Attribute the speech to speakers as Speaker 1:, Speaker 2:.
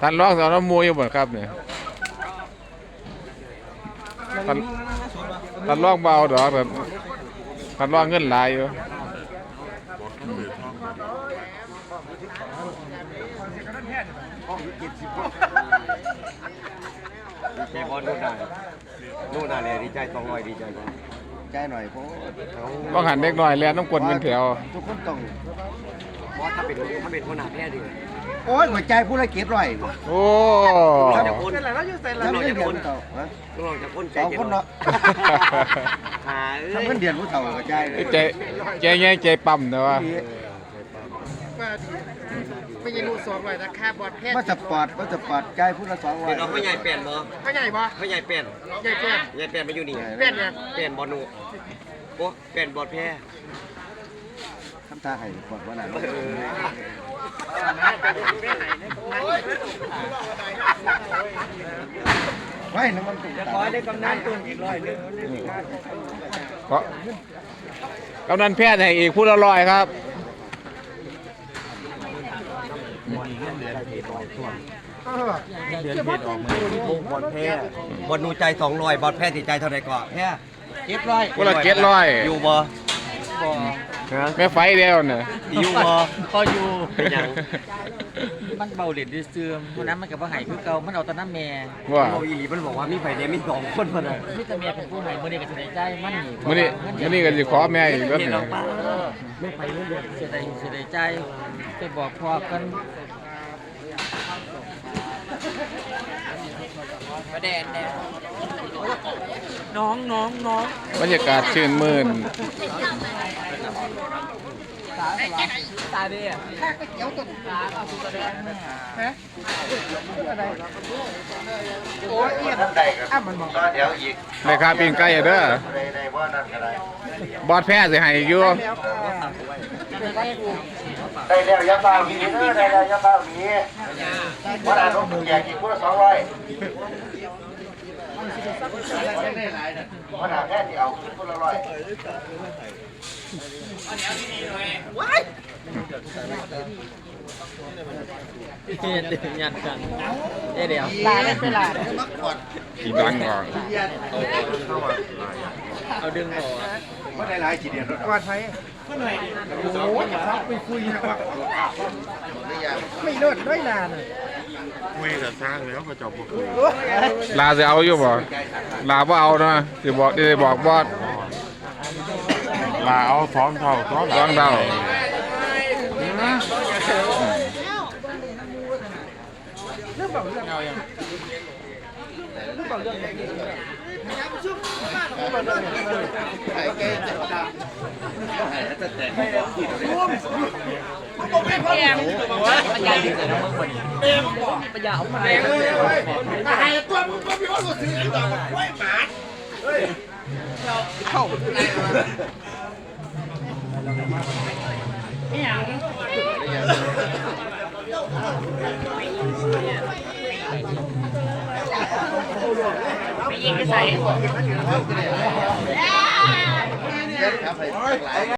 Speaker 1: ท่านร้องสอนน้ำมูอยู่บ่ครับเนี่ยท่านท่านร้องเบาดอกแต่ท่านร้องเงินหลายอยู่
Speaker 2: ดีใจบอลนู่นน่ะนู่นน่ะเลยดีใจสองร้อยดีใจบอลใจหน่อยเพราะเขา
Speaker 1: ต้องหันเด็กน้อยแลนน้ำกลนเป็นแถว
Speaker 2: ทุกคนต้อง เพราะถ้าเป็นถ้าเป็นหัวหน้าแพทย์ดีโอ้ยหัวใจผู้ละเกียรร้อย
Speaker 1: โอ้
Speaker 2: เราจะคนเราจะคนต่อเราจะคนใจคนเนาะหาเอ้ยเงินเดือนผู้เฒ่าก็ใจเลย
Speaker 1: ใจใจแง่ใจปั๊มนะวะ
Speaker 3: ไม่ยินรูสองไว้นะค่าบอดแพทย์
Speaker 2: ว่าจะปอดว่าจะปอดใจผู้ละสองร้อย
Speaker 4: เป็นเราพ่อใหญ่เปลี่ยนบ่
Speaker 3: เขาใหญ่ปะ
Speaker 4: พ่อใหญ่เปลี่ยน
Speaker 3: ใหญ่แค่
Speaker 4: ใหญ่เปลี่ยนมาอยู่นี่
Speaker 3: แพทย์เนี่ย
Speaker 4: เปลี่ยนบอลหนูโอ้เปลี่ยนบอลแพ้
Speaker 2: ทำตาให้ปอดว่าน่ะ
Speaker 4: เออ
Speaker 2: ไว้น้ำมันตุ่มขอได้กำนันตุ่มอีกร้อยนึง
Speaker 1: เพราะกำนันแพทย์ให้อีกผู้ละร้อยครับ
Speaker 4: บอลแพ้บอลหนูใจสองร้อยบอลแพ้สิใจเท่าไหร่ก่อนแพ้
Speaker 2: เจ็ดร้อย
Speaker 1: ผู้ละเจ็ดร้อย
Speaker 4: อยู่บ่
Speaker 1: แม่ไฟเดียวเนี่ย
Speaker 4: อยู่บ่
Speaker 5: พออยู่
Speaker 4: เป็นหยัง
Speaker 5: มันเบาเหรียญดิเสื่อมเพราะนั้นมันกับว่าไห้คือเก่ามันเอาแตะน้ำแม่
Speaker 1: ว่า
Speaker 4: โอ้ยมันบอกว่ามีไฟเดมีสองคนพอดี
Speaker 5: มิตรแม่เป็นผู้ไห้มื่อนี้ก็จะได้ใจมันนี่
Speaker 1: มื้อนี้มื้อนี้ก็สิขอแม่อีกแล้ว
Speaker 4: เห็น
Speaker 1: เนี่ย
Speaker 4: เราป้า
Speaker 5: เออไม่ไปเรื่อยๆเสียดายเสียดายใจไปบอกพ่อกันประเด็นแดงน้องน้องน้อง
Speaker 1: บรรยากาศชื่นมื่น
Speaker 5: ตาดี
Speaker 1: ข้าก๋ว
Speaker 3: ยเตี๋ยวตุ๋นตาเอาตุ๋นตาแดงฮะ
Speaker 5: อะไร
Speaker 2: โอ้ยเอียดได้ครับอ่ะมันมองก็เดี๋ยวอีก
Speaker 1: แม่ค้าปิ้งไก่เด้อ
Speaker 2: ได้บ่นั่นก็ได้
Speaker 1: บอดแพ้สิให้อยู่
Speaker 2: ได้แล้วยาบ้ามีเด้อได้แล้วยาบ้ามีบ่ได้ต้องแจกอีกคนละ200 ขนาดแค่เดียวคนละร้อย
Speaker 5: เฮ็ดยันกันเอ๊ะเดี๋ยว
Speaker 3: ลาได้เป็นลา
Speaker 1: ขี่บังก่อน
Speaker 5: เอาดึงออก
Speaker 2: ว่าได้หลายกี่เดือนแล้
Speaker 3: วว่าไทยก็หน่อยโอ้ยอย่าไปคุยนะไม่เลิศด้วยนานเล
Speaker 1: ยาสิเอาอยู่บ่ลาบ่เอานะสิบอกได้บอกบอด
Speaker 6: ลาเอาสองเท่าสอง
Speaker 1: ร้องเดา
Speaker 5: ปัญญาดึงเลยนะมึงคนปัญญาเอามาเลย
Speaker 2: ครับ